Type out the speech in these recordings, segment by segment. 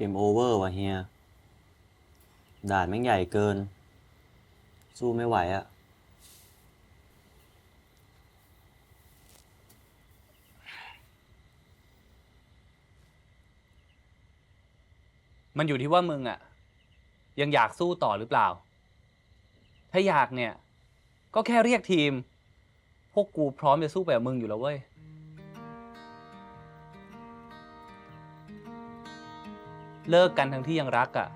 เกมโอเวอร์ว่ะเฮีย ด่านแม่งใหญ่เกิน สู้ไม่ไหวอะมันอยู่ที่ว่ามึงอะยังอยากสู้ต่อหรือเปล่า ถ้าอยากเนี่ย ก็แค่เรียกทีม พวกกูพร้อมจะสู้ไปกับมึงอยู่แล้วเว้ย เลิกกันทั้งที่ยังรักอะ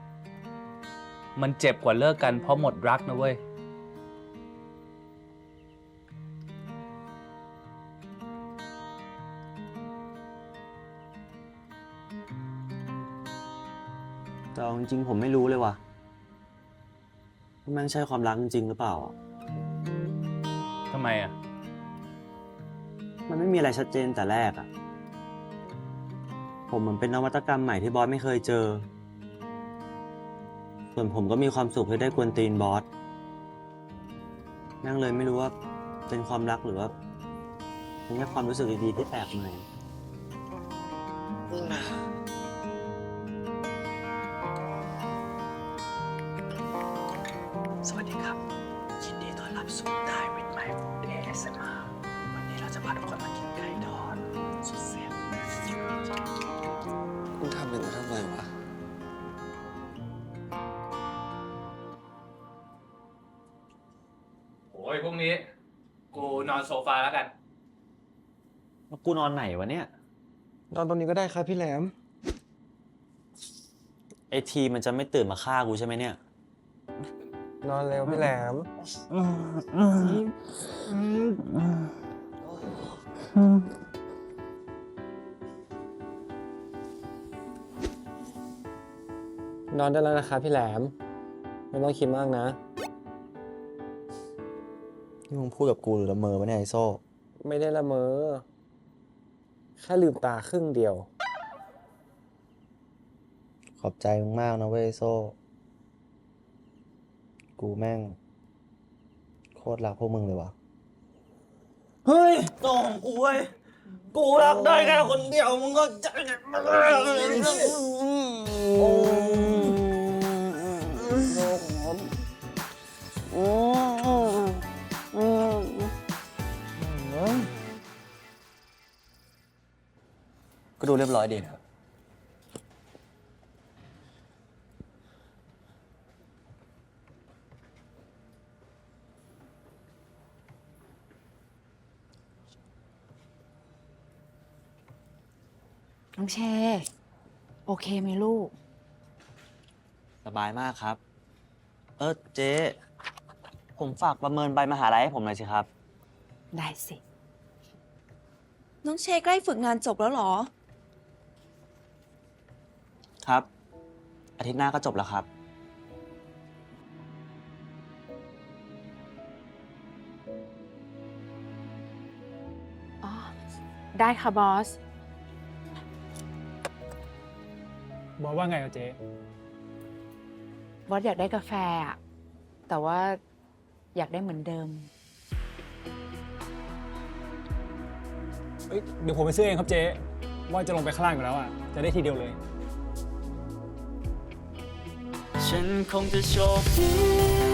มันเจ็บกว่าเลิกกันเพราะหมดรักนะเว้ย แต่เอาจริงๆผมไม่รู้เลยว่ะว่าแมันใช่ความรักจริงๆหรือเปล่าอะทำไมอะมันไม่มีอะไรชัดเจนแต่แรกอะ ผมเหมือนเป็นนวัตกรรมใหม่ที่บอสไม่เคยเจอ ส่วนผมก็มีความสุขที่ได้กวนตีนบอส นั่งเลยไม่รู้ว่าเป็นความรักหรือว่าเป็นแค่ความรู้สึกดีๆที่แปลกใหม่ สวัสดีครับยินดีต้อนรับสู่ได้วิดใหม่ของ ASMR วันนี้เราจะพาทุกคนมากินไก่ทอด โอ้ยพวกนี้ กูนอนโซฟาแล้วกัน แล้วกูนอนไหนวะเนี่ย นอนตรงนี้ก็ได้ครับพี่แหลม ไอทีมันจะไม่ตื่นมาฆ่ากูใช่ไหมเนี่ย นอนเร็วพี่แหลม นอนได้แล้วนะครับพี่แหลม ไม่ต้องคิดมากนะ นี่มึงพูดกับกูหรือละเมอวะเนี่ยไอโซ่ ไม่ได้ละเมอ แค่ลืมตาครึ่งเดียว ขอบใจมึงมากนะเว้ยไอ้โซ่ กูแม่ง โคตรรักพวกมึงเลยวะเฮ้ยโตของกูเว้ย กูรักได้แค่คนเดียว มึงก็ใจโอ้ ก็ดูเรียบร้อยดีนะครับ น้องเช โอเคไหมลูก สบายมากครับ เออเจ๊ ผมฝากประเมินใบมหาลัยให้ผมหน่อยสิครับ ได้สิ น้องเชใกล้ฝึกงานจบแล้วเหรอ ครับ อาทิตย์หน้าก็จบแล้วครับ อ๋อ ได้ค่ะบอส บอกว่าไงอะเจ๊ บอสอยากได้กาแฟอะแต่ว่าอยากได้เหมือนเดิม เอ้ยเดี๋ยวผมไปซื้อเองครับเจ๊ ว่าจะลงไปข้างล่างอยู่แล้วอะ จะได้ทีเดียวเลย ฉันคงจะโชคดี